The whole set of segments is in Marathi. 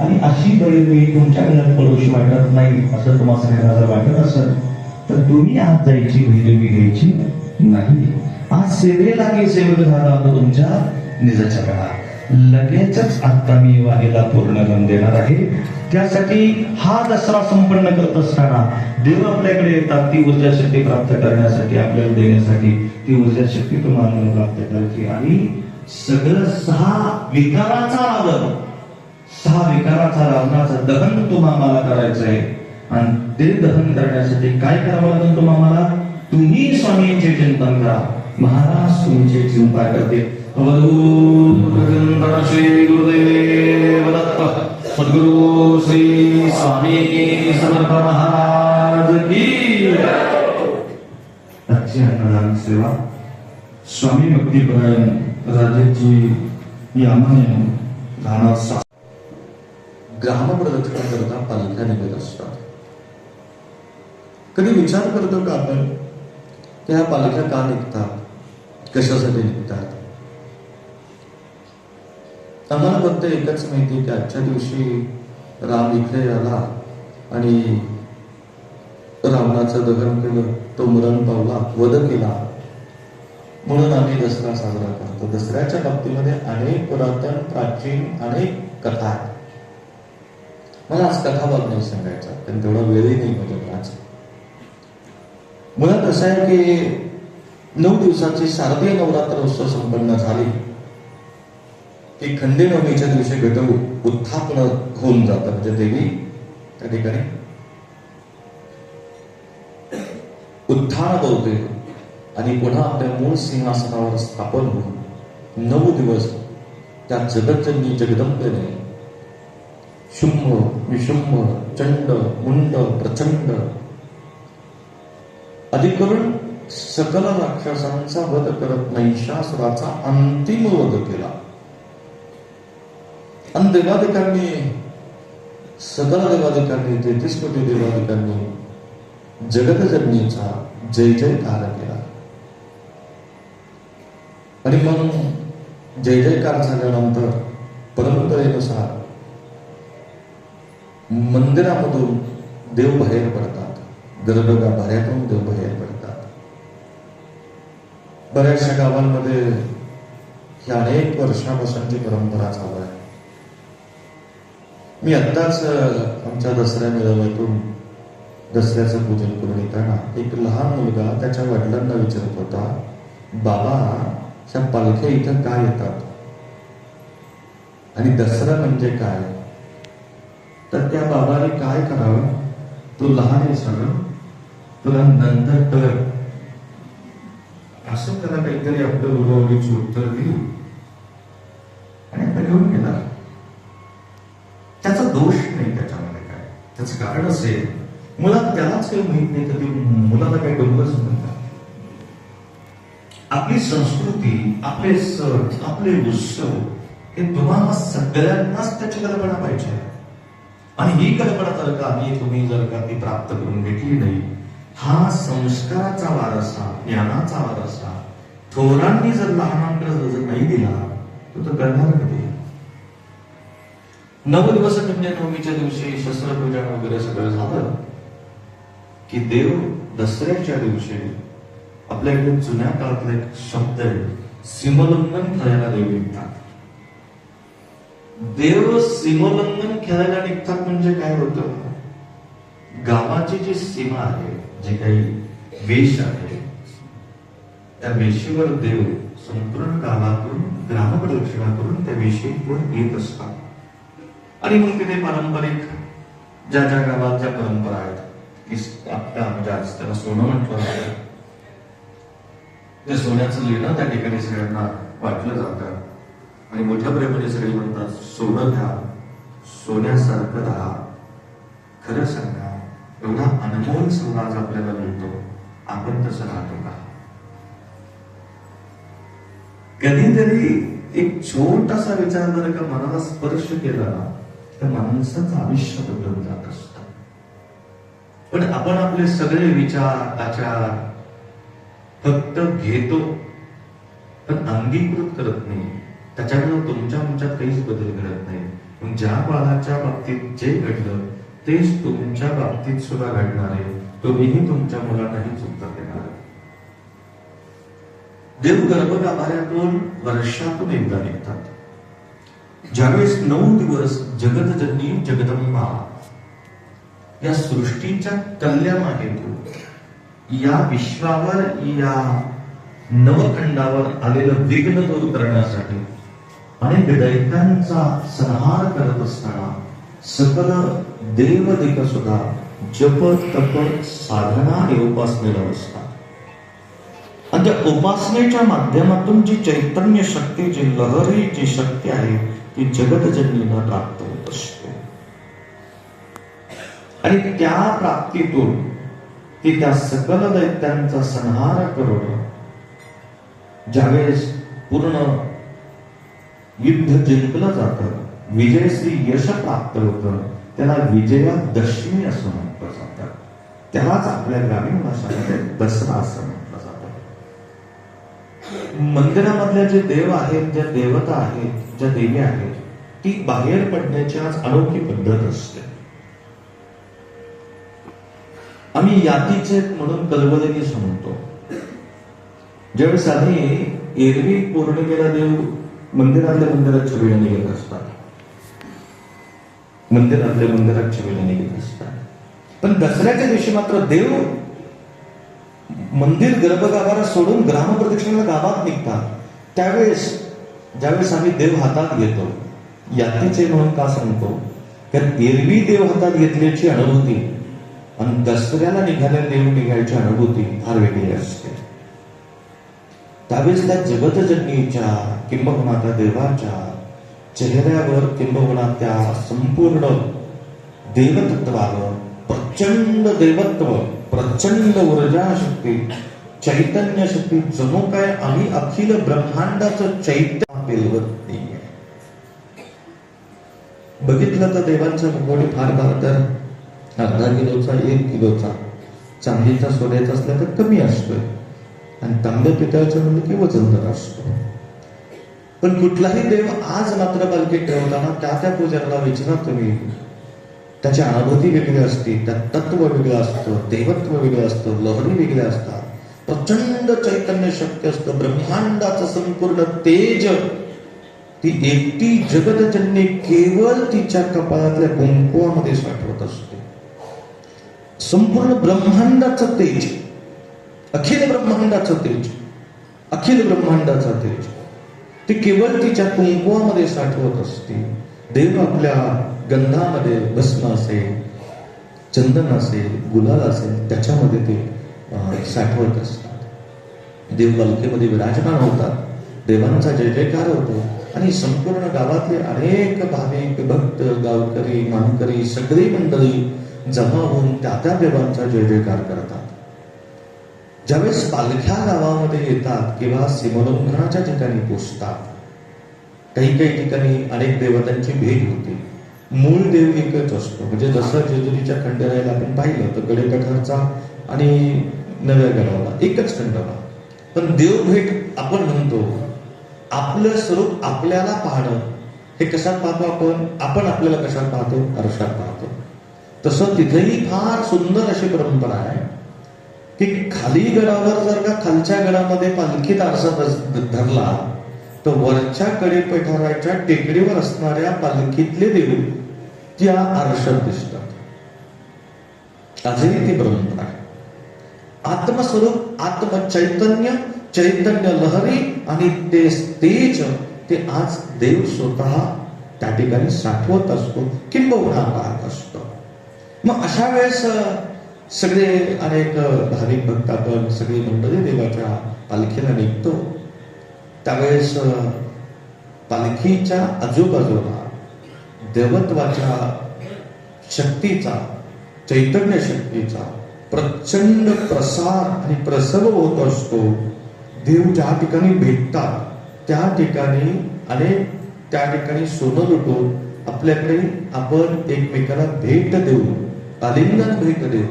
आणि अशी बैरवी तुमच्या घरात पडोशी वाटत नाही असं तुम्हाला सगळ्यांना जर वाटत असेल तर तुम्ही आज जायची भैरवी घ्यायची नाही. आज सेवेला की सेवक झाला होता तुमच्या निजाच्या काळात. लगेचच आता मी वाणीला पूर्ण रंग देणार आहे. त्यासाठी हा दसरा संपन्न करत असताना देव आपल्याकडे येतात ती ऊर्जा शक्ती प्राप्त करण्यासाठी आपल्याला देण्यासाठी ती ऊर्जा शक्ती तुम्हाला प्राप्त करायची आणि सगळं सहा विकाराचा आदर सहा विकाराचा रावणाचं दहन तुम्हाला करायचं आहे. आणि ते दहन करण्यासाठी काय करावं लागेल तुम्हाला तुम्ही स्वामींचे चिंतन करा. महाराज तुमचे चिंता करते अवधूत श्री गुरुदेव दत्त सद्गुरु श्री स्वामी समर्थ महाराज की आजची अन्नदान सेवा. स्वामी भक्तीपरायण राजेची यामाने राहणार ग्रामप्रदक्षिणाकरता करता पालख्या निघत असतात. कधी विचार करतो का आपण? की ह्या पालख्या का निघतात? कशासाठी निघतात? आम्हाला फक्त एकच माहिती की आजच्या दिवशी राम इकडे आला आणि रावणाचं दहन केलं. तो मरण पावला वध केला. म्हणून आम्ही दसरा साजरा करतो. दसऱ्याच्या बाबतीमध्ये अनेक पुरातन प्राचीन अनेक कथा आहेत. मला आज कथाभाग नाही सांगायचा. पण तेवढा वेळही नाही होतो आज. मुळात असं आहे की नऊ दिवसाची शारदीय नवरात्र उत्सव संपन्न झाली. की खंडेनवमीच्या दिवशी घट उत्थापन होऊन जातं. म्हणजे देवी त्या ठिकाणी उत्थान होते आणि पुन्हा आपल्या मूळ सिंहासनावर स्थापन होऊन नऊ दिवस त्या जगतजननी जगदंबेने शुंभ विशुंभ चंड मुंड प्रचंड. अधिकरून सकल राक्षसांचा वध करत महिषासुराचा अंतिम वध केला. आणि देवाधिकांनी सकल देवाधिकांनी तेहतीस कोटी देवाधिकांनी जगतजननीचा जय जयकार केला. आणि मग जय जयकार झाल्यानंतर परंपरेनुसार मंदिरामधून देव बाहेर पडतात. गर्भगा भाऱ्यातून देव बाहेर पडतात. बऱ्याचशा गावांमध्ये ही अनेक वर्षापासूनची परंपरा चालू आहे. मी आत्ताच आमच्या दसऱ्या मेळाव्यातून दसऱ्याचं पूजन करून येताना एक लहान मुलगा त्याच्या वडिलांना विचारत होता बाबा ह्या पालख्या इथं का येतात? आणि दसरा म्हणजे काय? तर त्या बाबाने काय करावं? तू लहान आहे सगळं. तुला नंतर कळत असं त्याला काहीतरी आपलं उडवडीची उत्तर दिली. आणि आता घेऊन गेला. त्याचा दोष नाही त्याच्यामध्ये काय? त्याचं कारण असेल मुला त्यालाच काही माहीत नाही तर ते मुलाला काही डोंगरच म्हणतात आपली संस्कृती आपले सण आपले उत्सव हे तुम्हाला सगळ्यांनाच त्याची कल्पना पाहिजे. आणि ही कल्पना जर का आम्ही तुम्ही जर का ती प्राप्त करून घेतली नाही हा संस्काराचा वारसा ज्ञानाचा वारसा थोरांनी जर लहानांकडे जर नाही दिला तर तो करणार कधी? नऊ दिवस म्हणजे नवमीच्या दिवशी शस्त्रपूजन वगैरे सगळं झालं की देव दसऱ्याच्या दिवशी आपल्याकडे जुन्या काळातला एक शब्द आहे सीमोल्लंघन करायला देव निघतात. देव सीमोल्लंघन खेळायला निघतात म्हणजे काय होतं? गावाची जी सीमा आहे जे काही वेश आहे त्या वेशीवर देव संपूर्ण गावातून ग्रामप्रदक्षिणा करून त्या वेशीवर येत असतात. आणि मग तिथे पारंपरिक ज्या ज्या गावात ज्या परंपरा आहेत की आपल्या म्हणजे आज त्याला सोनं म्हटलं जातं. ते सोन्याचं लिहिणं त्या ठिकाणी सगळ्यांना वाटलं जातं. आणि मोठ्या प्रेमाने सगळे म्हणतात सोनं घ्या. सोन्यासारखं राहा. खरं सांगा एवढा अनमोल सहवास आपल्याला मिळतो. आपण तसं राहतो का? कधीतरी एक छोटासा विचार जर का मनाला स्पर्श केला ना तर माणसाचं आयुष्य बदलून जात असतं. पण आपण आपले सगळे विचार आचार फक्त घेतो पण अंगीकृत करत नाही. त्याच्यामुळे तुमच्या तुमच्यात काहीच बदल घडत नाही. मग ज्या बाळाच्या बाबतीत जे घडलं तेच तुमच्या बाबतीत सुद्धा घडणार आहे. तुम्हीही तुमच्या मुलांनाही चुकता देणार. देव गर्भगाभाऱ्यातून वर्षातून एकदा निघतात. ज्यावेळेस नऊ दिवस जगतजननी जगदंबा या सृष्टीच्या कल्याणाहेतू या विश्वावर या नवखंडावर आलेलं विघ्न दूर करण्यासाठी अनेक दैत्यांचा संहार करत असताना सकल देवदिक सुद्धा जप तप साधना आणि उपासनेला असतात आणि त्या उपासनेच्या माध्यमातून जी चैतन्य शक्ती जी लहरी जी शक्ती आहे ती जगतजन्मीला प्राप्त होत असते. आणि त्या प्राप्तीतून ती त्या सकल दैत्यांचा संहार करून ज्यावेळेस पूर्ण युद्ध जिंकलं जातं. विजयश्री यश प्राप्त होतं. त्याला विजयादशमी असं म्हटलं जातं. त्यालाच आपल्या ग्रामीण भाषामध्ये दसरा असं म्हटलं जातं. मंदिरामधल्या जे देव आहेत ज्या देवता आहेत ज्या देवी आहेत ती बाहेर पडण्याची आज अनोखी पद्धत असते. आम्ही यातीचे म्हणून कलबलगी म्हणतो ज्यावेळेस आम्ही एरवी पौर्णिमेला देव मंदिरातल्या मंदिरात छबिला निघत असतात. मंदिरातल्या मंदिरात छबिला निघत असतात. पण दसऱ्याच्या दिवशी मात्र देव मंदिर गर्भगाभारा सोडून ग्रामप्रदक्षिणेला गावात निघतात. त्यावेळेस ज्यावेळेस आम्ही देव हातात घेतो यात्रेचे म्हणून का सांगतो? कारण एरवी देव हातात घेतल्याची अनुभूती आणि दसऱ्याला निघालेल्या देव निघायची अनुभूती फार वेगळी असते. त्यावेळेस त्या जगतजननीच्या किंबहुना त्या देवाच्या चेहऱ्यावर किंबहुना त्या संपूर्ण देवतत्वावर प्रचंड देवत्व प्रचंड ऊर्जा शक्ती चैतन्य शक्ती जणू काय आम्ही अखिल ब्रह्मांडाचं चैतन्य पेलवत नाहीये बघितलं तर देवांचा मुखवटे फार फार तर अर्धा किलोचा एक किलोचा चांदीचा सोन्याचा असला तर कमी असतोय. आणि तांब्या पितळाचं म्हणलं की वजनदार असतो. पण कुठलाही देव आज मात्र पालखी ठेवताना त्या त्या पूजाला विचारा तुम्ही. त्याची अनुभूती वेगळी असते त्यात तत्व वेगळं असतं देवत्व वेगळं असतं लहरी वेगळ्या असतात. प्रचंड चैतन्य शक्य असतं ब्रह्मांडाचं संपूर्ण तेज. ती एकटी जगतजन्य केवळ तिच्या कपाळातल्या कुंकुवामध्ये साठवत असते. संपूर्ण ब्रह्मांडाचं तेज. अखिल ब्रह्मांडाचं तेज. अखिल ब्रह्मांडाचा तेज. ते केवळ तिच्या कुंकुवामध्ये साठवत असते. देव आपल्या गंधामध्ये भस्म असेल चंदन असेल गुलाल असेल त्याच्यामध्ये ते साठवत असतात. देव बलकेमध्ये विराजमान होतात. देवांचा जय जयकार होतो. आणि संपूर्ण गावातले अनेक भाविक भक्त गावकरी मानकरी सगळी मंडळी जमा होऊन त्या त्या देवांचा जय जयकार करतात. ज्यावेळेस पालख्या गावामध्ये येतात किंवा सीमोल्लंघनाच्या ठिकाणी पोचतात काही काही ठिकाणी अनेक देवतांची भेट होते. मूळ देव एकच असतो. म्हणजे जसं जेजुरीच्या खंडेरायला आपण पाहिलं तर गडेपठारचा आणि नव्या गडावला एकच खंडोबा. पण देवभेट आपण म्हणतो आपलं स्वरूप आपल्याला पाहणं हे कशात पाहतो आपण? आपण आपल्याला कशात पाहतो? आरशात पाहतो. तसं तिथेही फार सुंदर अशी परंपरा आहे. की खाली गडावर जर का खालच्या गडामध्ये पालखीत आरसा धरला तर वरच्या कडे पैठाराच्या टेकडीवर असणाऱ्या पालखीतले देव त्या आरशात दिसतात. आजही ती परंपरा आहे. आत्मस्वरूप आत्मचैतन्य चैतन्य लहरी आणि ते तेज ते आज देव स्वतः त्या ठिकाणी साठवत असतो किंबहुना पाहत असतो. मग अशा वेळेस सगळे अनेक भाविक भक्त आपण सगळी मंडळी देवाच्या पालखीला निघतो. त्यावेळेस पालखीच्या आजूबाजूला देवत्वाच्या शक्तीचा चैतन्य शक्तीचा प्रचंड प्रसार आणि प्रसव होत असतो. देव ज्या ठिकाणी भेटतात त्या ठिकाणी अनेक त्या ठिकाणी सोनं लुटून आपल्याकडे आपण एकमेकाला भेट देऊ आलिंगन भेट देऊ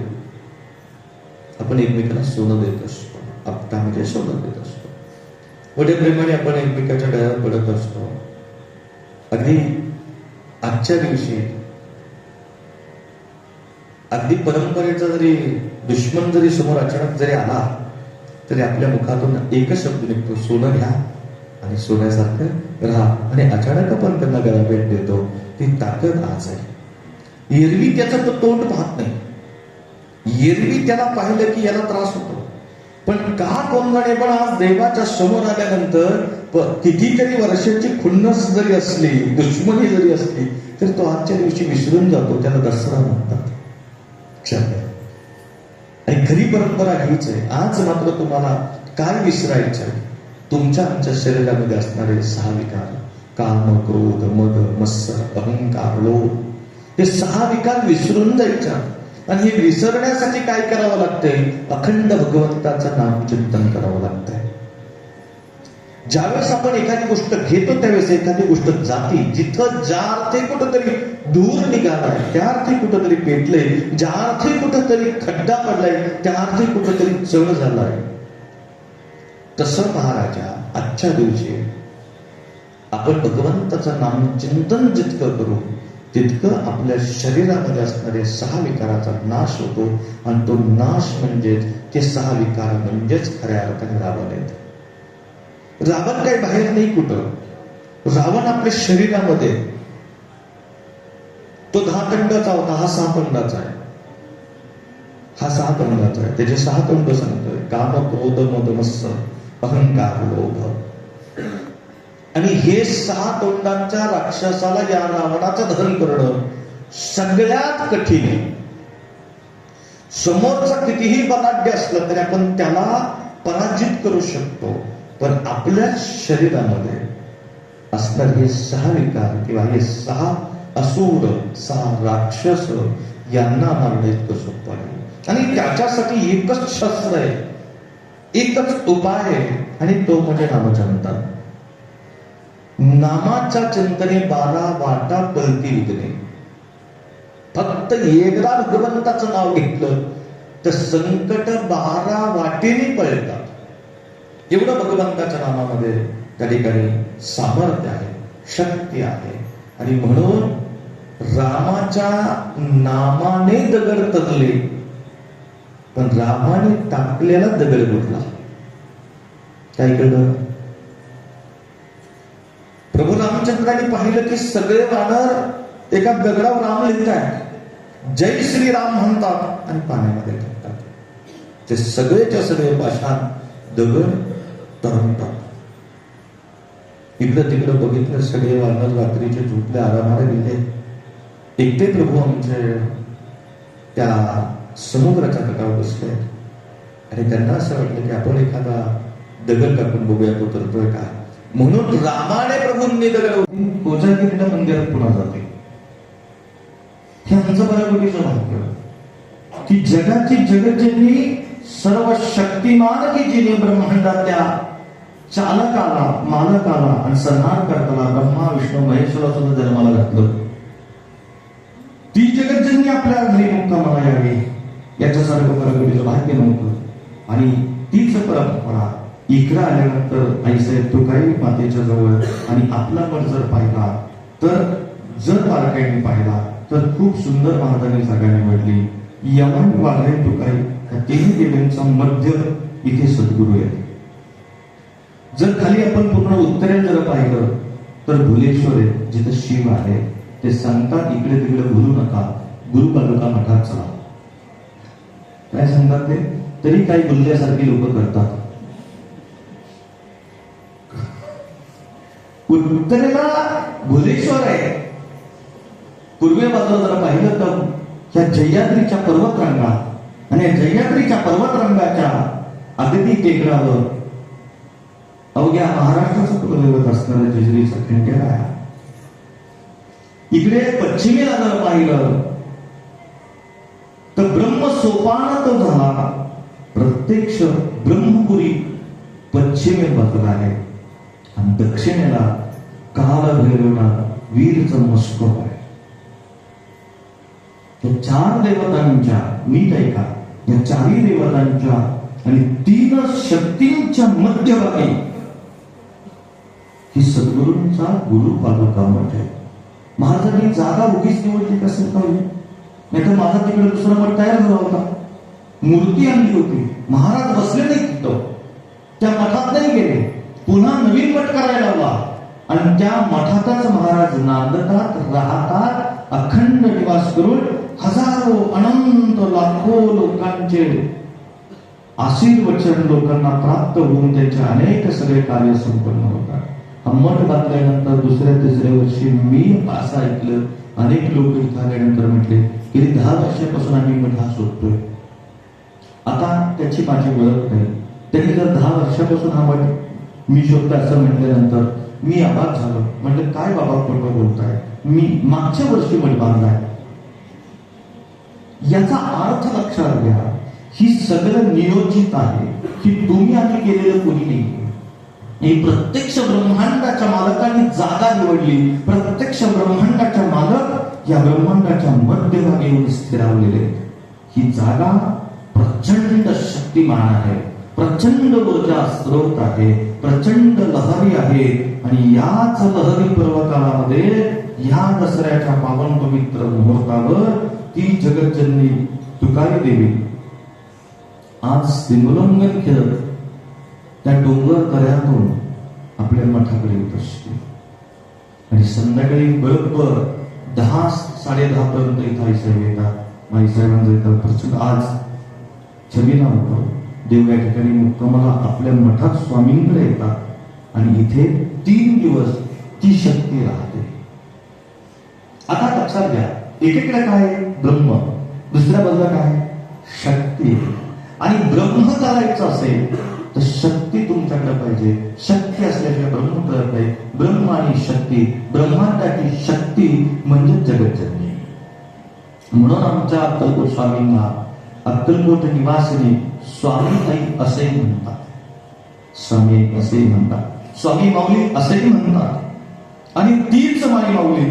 आपण एकमेकाला सोनं देत असतो. आपता म्हणजे सोनं देत असतो. मोठ्या प्रेमाने आपण एकमेकाच्या डळ्यावर पडत असतो. अगदी आजच्या दिवशी अगदी परंपरेचा जरी दुश्मन जरी समोर अचानक जरी आला तरी आपल्या मुखातून एकच शब्द निघतो सोनं घ्या आणि सोन्यासारखं राहा. आणि अचानक आपण त्यांना गळा भेट देतो. ती ताकद आज आहे एरवी त्याचं तो तोंड पाहत नाही. एरवी त्याला पाहिलं की याला त्रास होतो. पण का कोणगाणे पण आज देवाच्या समोर आल्यानंतर कितीतरी वर्षाची खुन्नस जरी असली दुश्मनी जरी असली तरी तो आजच्या दिवशी विसरून जातो त्याला दसरा म्हणतात. आणि खरी परंपरा हीच आहे. आज मात्र तुम्हाला काय विसरायचं आहे तुमच्या आमच्या शरीरामध्ये असणारे सहा विकार. काम क्रोध मद मत्सर अहंकार लोभ. हे सहा विकार विसरून जायच्या. आणि हे विसरण्यासाठी काय करावं लागतंय? अखंड भगवंताचं नाम चिंतन करावं लागतंय. ज्यावेळेस आपण एखादी गोष्ट घेतो त्यावेळेस एखादी गोष्ट जाती जिथं ज्या अर्थी कुठंतरी दूर निघालाय त्या अर्थी कुठंतरी पेटले ज्या अर्थी कुठंतरी खड्डा पडलाय त्या अर्थी कुठंतरी चढ झालाय. तसं महाराजा आजच्या दिवशी आपण भगवंताचं नाम चिंतन जितकं करू तितकं आपल्या शरीरामध्ये असणारे सहा विकाराचा नाश होतो आणि तो नाश म्हणजे ते सहा विकार म्हणजेच खऱ्या अर्थाने रावण आहेत. रावण काही बाहेर नाही कुठं. रावण आपल्या शरीरामध्ये. तो दहा खंडाचा होता हा सहा खंडाचा आहे. हा सहा तोंडाचा आहे. त्याचे सहा तंड सांगतोय. काम क्रोध मद अहंकार लोभ. आणि हे सहा तोंडांच्या राक्षसाला या रावणाचं धरण करणं सगळ्यात कठीण आहे. समोरचा कितीही बलाढ्य असलं तरी आपण त्याला पराजित करू शकतो पण आपल्या शरीरामध्ये असणार हे सहा विकार किंवा हे सहा असुर सहा राक्षस यांना मारणे इतकं सोपं आहे. आणि त्याच्यासाठी एकच शस्त्र आहे एकच उपाय आहे आणि तो म्हणजे नामचिंतन नामाच्या चिंतने बारा वाटा पलती उदने फक्त एकदा भगवंताचं नाव घेतलं तर संकट बारा वाटेने पळतात. एवढं भगवंताच्या नामामध्ये त्या ठिकाणी सामर्थ्य आहे शक्ती आहे. आणि म्हणून रामाच्या नामाने दगड तगले पण रामाने टाकलेला दगड कुठला? काय कळलं? प्रभू रामचंद्राने पाहिलं की सगळे वानर एका दगडावर राम लिहितात जय श्री राम म्हणतात आणि पाण्यामध्ये टाकतात. ते सगळेच्या सगळे पाषाण दगड तरंगतात. इकडं तिकडं बघितलं सगळे वानर रात्रीचे झोपले आरामाला गेले. एकटे प्रभू आमचे त्या समुद्राच्या तटावर बसले आणि त्यांना असं वाटलं की आपण एखादा दगड टाकून बघूया तो तरतोय काय. म्हणून रामाने प्रभूंनी दगडवून कोजागिरीला मंदिरात पुन्हा जाते. हे आमचं बऱ्यापैकीचं भाग्य. की जगाची जगज्जनी सर्व शक्तिमान की जिने ब्रह्मांडातल्या चालकाला मालकाला आणि संहार करताना ब्रह्मा विष्णू महेश्वरा सुद्धा जन्माला घातलं. ती जगज्जननी आपल्या घरी मुक्कामाला यावी. याच्यासारखं परगतीचं भाग्य नव्हतं. आणि तीच परंपरा इकडं आल्यानंतर आईसाहेब तो काही मातेच्या जवळ आणि आपला पण जर पाहिला तर जर बारकाईने पाहिला तर खूप सुंदर महाराजांनी जागा निवडली यमन वाघरे तो काही या तिन्ही देवींचा मध्य इथे सद्गुरू आहे जर खाली आपण पूर्ण उत्तरेत जर पाहिलं तर भुलेश्वर आहे जिथं शिव आहे ते सांगतात इकडे तिकडे भुलू नका गुरु पालुका मठात चला. काय सांगतात ते? तरी काही बोलल्यासारखी लोक करतात. उत्तरेला भुलेश्वर आहे. पूर्वे बाजूला जरा पाहिलं तर या जह्याद्रीच्या पर्वतरांगा आणि या जह्याद्रीच्या पर्वतरांगाच्या अगदी टेकडावर अवघ्या महाराष्ट्राचं कुलदैवत असणारं जेजुरीचा खंडेर आहे इकडे पश्चिमेला जर पाहिलं तर ब्रह्म सोपान तो झाला. प्रत्यक्ष ब्रह्मपुरी पश्चिमे बाजूला आहे. आणि दक्षिणेला काल भैरवला वीरचं मस्तक आहे. त्या चार देवतांच्या नीट ऐका या चारही देवतांच्या आणि तीन शक्तींच्या मध्यभागी ही सद्गुरूंचा गुरु पालका मठ आहे. महाराजांनी जागा उगीच निवडली कसं पाहिजे म्हणजे? नाही तर माझा तिकडे दुसरा मठ तयार झाला होता. मूर्ती आणली होती. महाराज बसले नाही तिथं. त्या मठात नाही गेले. पुन्हा नवीन मठ करायला लावला आणि त्या मठातच महाराज नांदतात राहतात अखंड निवास करून हजारो अनंत लाखो लोकांचे आशीर्वचन लोकांना प्राप्त होऊन त्यांचे अनेक सगळे कार्य संपन्न होतात. हा मठ बांधल्यानंतर दुसऱ्या तिसऱ्या वर्षी मी असं ऐकलं अनेक लोक इथं आल्यानंतर म्हटले गेली दहा वर्षापासून आम्ही मठ हा शोधतोय. आता त्याची माझी ओळख नाही. त्यांनी जर दहा वर्षापासून हा मठ मी शब्द असं म्हटल्यानंतर मी आबाद झालो. म्हटलं काय बाबा खोटं बोलताय? मी मागच्या वर्षी मठ बांधलाय. याचा अर्थ लक्षात घ्या ही सगळं नियोजित आहे की तुम्ही आम्ही केलेलं कोणी नाही. हे प्रत्यक्ष ब्रह्मांडाच्या मालकाने जागा निवडली. प्रत्यक्ष ब्रह्मांडाच्या मालक या ब्रह्मांडाच्या मध्यभागी येऊन स्थिरावलेले आहेत. ही जागा प्रचंड शक्तिमान आहे. प्रचंड ऊर्जा स्रोत आहे प्रचंड लहरी आहे. आणि याच लहरी पर्वकाळामध्ये या दसऱ्याच्या पावन पवित्र मुहूर्तावर ती जगज्जननी तुकारी देवी. आज सिंगुलंगन खेळत त्या डोंगर दऱ्यातून आपल्या मठाकडे येत असते आणि संध्याकाळी बरोबर दहा साडे दहा पर्यंत इथं आईसाहेब येतात. माईसाहेबांचा इथं प्रचंड आज छबीला होतो. देव या ठिकाणी मुक्कामाला आपल्या मठात स्वामींकडे येतात. आणि इथे तीन दिवस ती शक्ती राहते. आता लक्षात घ्या एकीकडे काय आहे? ब्रह्म. दुसऱ्या बाजूला काय शक्ती आणि ब्रह्म करायचं असेल तर शक्ती तुमच्याकडे पाहिजे. शक्ती असल्याशिवाय ब्रह्म करत नाही. ब्रह्म आणि शक्ती ब्रह्मांडाची शक्ती म्हणजे जगज्जननी. म्हणून आमच्या अक्कलकोट स्वामींना अक्कलकोट निवासिनी स्वामी असे असेही म्हणतात. स्वामी असेही म्हणतात. स्वामी माऊली असेही म्हणतात. आणि तीच माई माऊली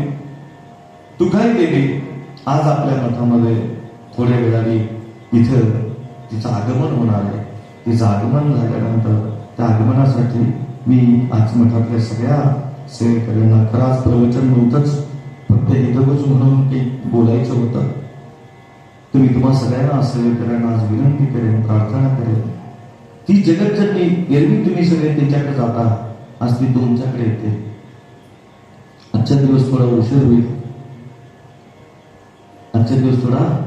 तुकाई देवी आज आपल्या मठामध्ये थोड्या वेळाने इथं तिचं आगमन होणार आहे. तिचं आगमन झाल्यानंतर त्या आगमनासाठी मी आज मठातल्या सगळ्या सेवेकऱ्यांना खराच प्रवचन नव्हतंच. फक्त हितगुज म्हणून एक बोलायचं होतं. तुम्ही तुम्हा सगळ्यांना सेवेकरांना आज विनंती करेन प्रार्थना करेन. ती जगतजननी एरवी तुम्ही सगळे त्यांच्याकडे जाता आज ती तुमच्याकडे येते. आजचा दिवस थोडा उशीर होईल. आजचा दिवस थोडा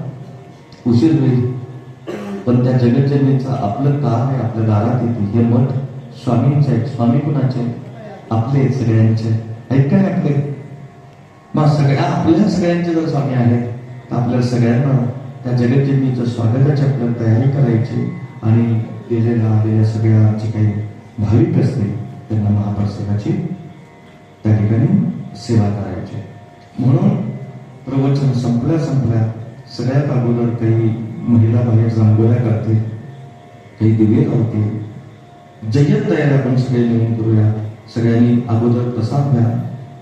उशीर होईल. पण त्या जगज्जनीचं आपलं काम आहे आपल्या दारात येते. हे मठ स्वामींचे आहेत स्वामी कुणाचे? आपले सगळ्यांचे. आहेत काय आपले मग सगळ्या आपल्या सगळ्यांचे जर स्वामी आहेत तर आपल्या सगळ्यांना त्या जगज्जनीचं स्वागताची आपल्याला तयारी करायची आणि गेलेल्या आलेल्या सगळ्या जे काही भाविक असतील त्यांना महाप्रसादाची त्या ठिकाणी सेवा करायची. म्हणून प्रवचन संपल्या संपल्या सगळ्यात अगोदर काही महिला बाहेर जांभोळ्या करतील काही दिवे लावतील जय्यत तयार आपण सगळे मिळून करूया. सगळ्यांनी अगोदर प्रसाद घ्या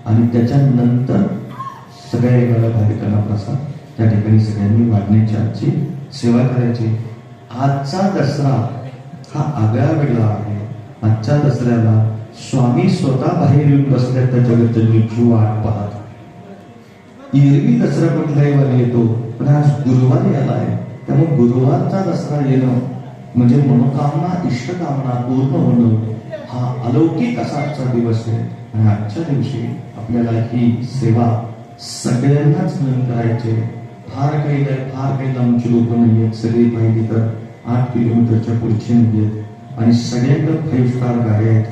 आणि त्याच्यानंतर सगळ्या येणाऱ्या भाविकांना प्रसाद त्या ठिकाणी सगळ्यांनी वाढण्याची आजची सेवा करायची. आजचा दसरा हा आगळा वेगळा आहे. आजच्या दसऱ्याला स्वामी स्वतः बाहेर येऊन बसल्या त्या जगतजननीची वाट पाहत. एरवी दसरा कुठल्याही वारी येतो पण आज गुरुवार याला आहे. त्यामुळे गुरुवारचा दसरा येणं म्हणजे मनोकामना इष्टकामना पूर्ण होणं हा अलौकिक असा आजचा दिवस आहे. आणि आजच्या दिवशी आपल्याला ही सेवा सगळ्यांनाच मिळून करायची फार काही काय फार काही लांबची लोक नाही आहेत सगळी पाहिजे तर आठ किलोमीटरच्या पुढचे नाही आहेत आणि सगळ्यांकडे फाईव्ह स्टार गाड्या आहेत.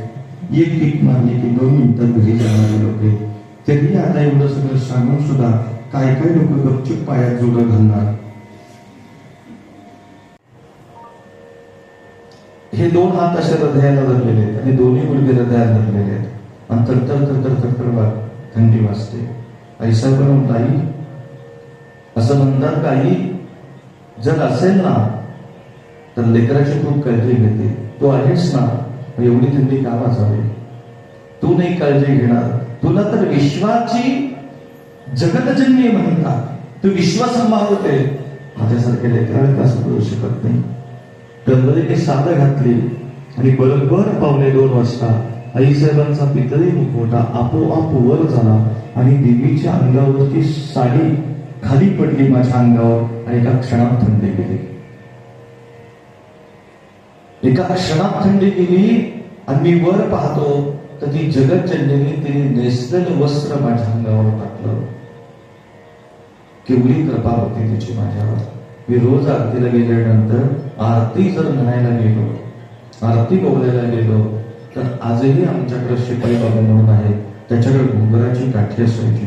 एक पीक मारली की दोन मिनिटात घरी जाणारे लोक आहेत. तरी आता एवढं सगळं सांगून सुद्धा काय काय लोक गपचूप पायात जोडं घालणार? हे दोन हात असे हृदयाला धरलेले आहेत आणि दोन्ही गुडघे हृदयाला धरलेले आहेत. आणि तरतर तरतर तर वा थंडी वाजते. ऐसा पण ताई असं म्हणतात काही जर असेल ना तर लेकराची खूप काळजी घेते. तो आहेस ना एवढी थंडी का वाजावी? तू नाही काळजी घेणार. तुला तर विश्वाची जगतजन्य म्हणतात. तू विश्व सांभाळते माझ्यासारखे लेकराला का करू शकत नाही? टंगलीने साधं घातली आणि बरोबर पावले दोन वाजता आईसाहेबांचा पितळी मुखवटा आपोआप वर झाला आणि देवीच्या अंगावरची साडी खाली पडली माझ्या अंगावर आणि एका क्षणात थंडी गेली. एका क्षणात थंडी गेली आणि मी वर पाहतो तर ती जगत तिने नेसलेलं वस्त्र माझ्या अंगावर टाकलं. केवढी कृपा होती तिची माझ्यावर. मी रोज आरतीला गेल्यानंतर आरती जर म्हणायला गेलो आरती बोलायला गेलो तर आजही आमच्याकडे शिपाई बाबा म्हणून आहे त्याच्याकडे घुंगराची काठी असायची.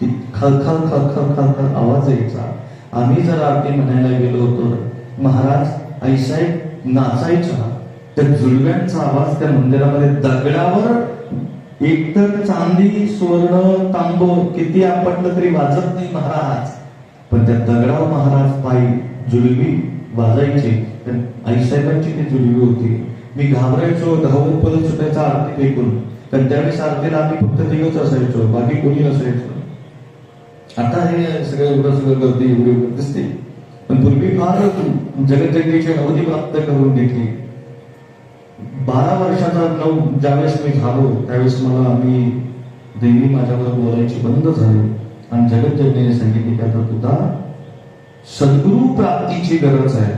ती खळ खळ खळ खळ खळ खळ आवाज यायचा. आम्ही जर आरती म्हणायला गेलो होतो महाराज आईसाहेब नाचायचा त्या जुलव्यांचा आवाज त्या मंदिरामध्ये दगडावर एकतर चांदी सुवर्ण तांबो किती आपटलं तरी वाजत नाही महाराज. पण त्या दगडावर महाराज पायी जुलबी वाजायची. तर आईसाहेबांची ती जुलबी होती. मी घाबरायचो धावून पळत सुटायचा आरती फेकून. कारण त्यावेळेस आरतीला आम्ही फक्त तिघच असायचो बाकी कोणी नसायचो. आता हे सगळे एवढं सगळं गर्दी एवढी दिसते. पण पूर्वी फार जगज्जगीची अवधी प्राप्त करून घेतली. बारा वर्षाचा नऊ ज्यावेळेस मी झालो त्यावेळेस मला मी देवी माझ्यावर बोलायची बंद झाली. आणि जगज्जगीने सांगितले की आता तुला सद्गुरु प्राप्तीची गरज आहे.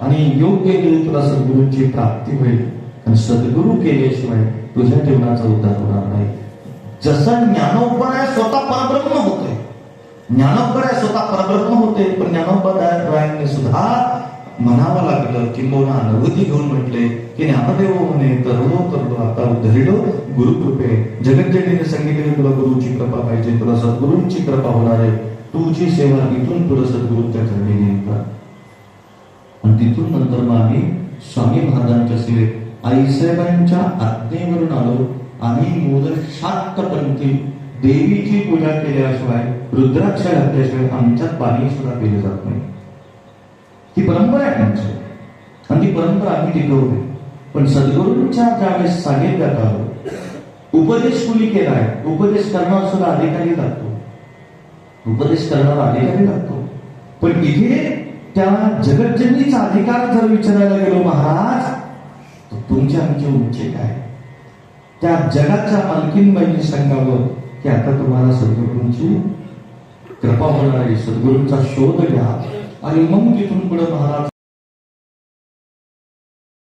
आणि योग्य वेळी तुला सद्गुरूंची प्राप्ती होईल. आणि सद्गुरु केल्याशिवाय तुझ्या जीवनाचा उद्धार होणार नाही. जसं ज्ञानोपण आहे स्वतः परब्रह्म होतोय. ज्ञानोबर आहे स्वतः परब्रह्म होते पण ज्ञानोबरायांनी सुद्धा म्हणावं लागलं किंबहुना अनुभूती घेऊन म्हटले की ज्ञानदेव म्हणे तरलो हो, तरलो आता उधळलो. गुरुकृपे जगज्जगीने सांगितले तुला गुरुची कृपा पाहिजे तुला सद्गुरूंची कृपा होणार आहे. तुझी सेवा इथून पुढे सद्गुरूंच्या चरणी नेमतात आणि तिथून नंतर मग आम्ही स्वामी महाराजांच्या सेवेत आईसाहेबांच्या आज्ञेवरून आलो. आम्ही मोदक पंथी देवीची पूजा केल्याशिवाय रुद्राक्ष घातल्याशिवाय आमच्यात पाणी सुद्धा पिले जात नाही. ही परंपरा आहे आमची. आणि ती परंपरा आम्ही टिकवली पण सद्गुरूंच्या ज्यावेळेस सांगितल्यात आलो उपदेश कुणी केलाय उपदेश करणार सुद्धा अधिकारी लागतो. उपदेश करणारा अधिकारी लागतो. पण इथे त्या जगज्जनीचा अधिकार जर विचारायला गेलो महाराज तर तुमची आमची उंची काय त्या जगाच्या मालकीनबाईंनी सांगावं की आता तुम्हाला सद्गुरूंची कृपा होणार आहे. सद्गुरूंचा शोध घ्या. आणि मग तिथून पुढे महाराज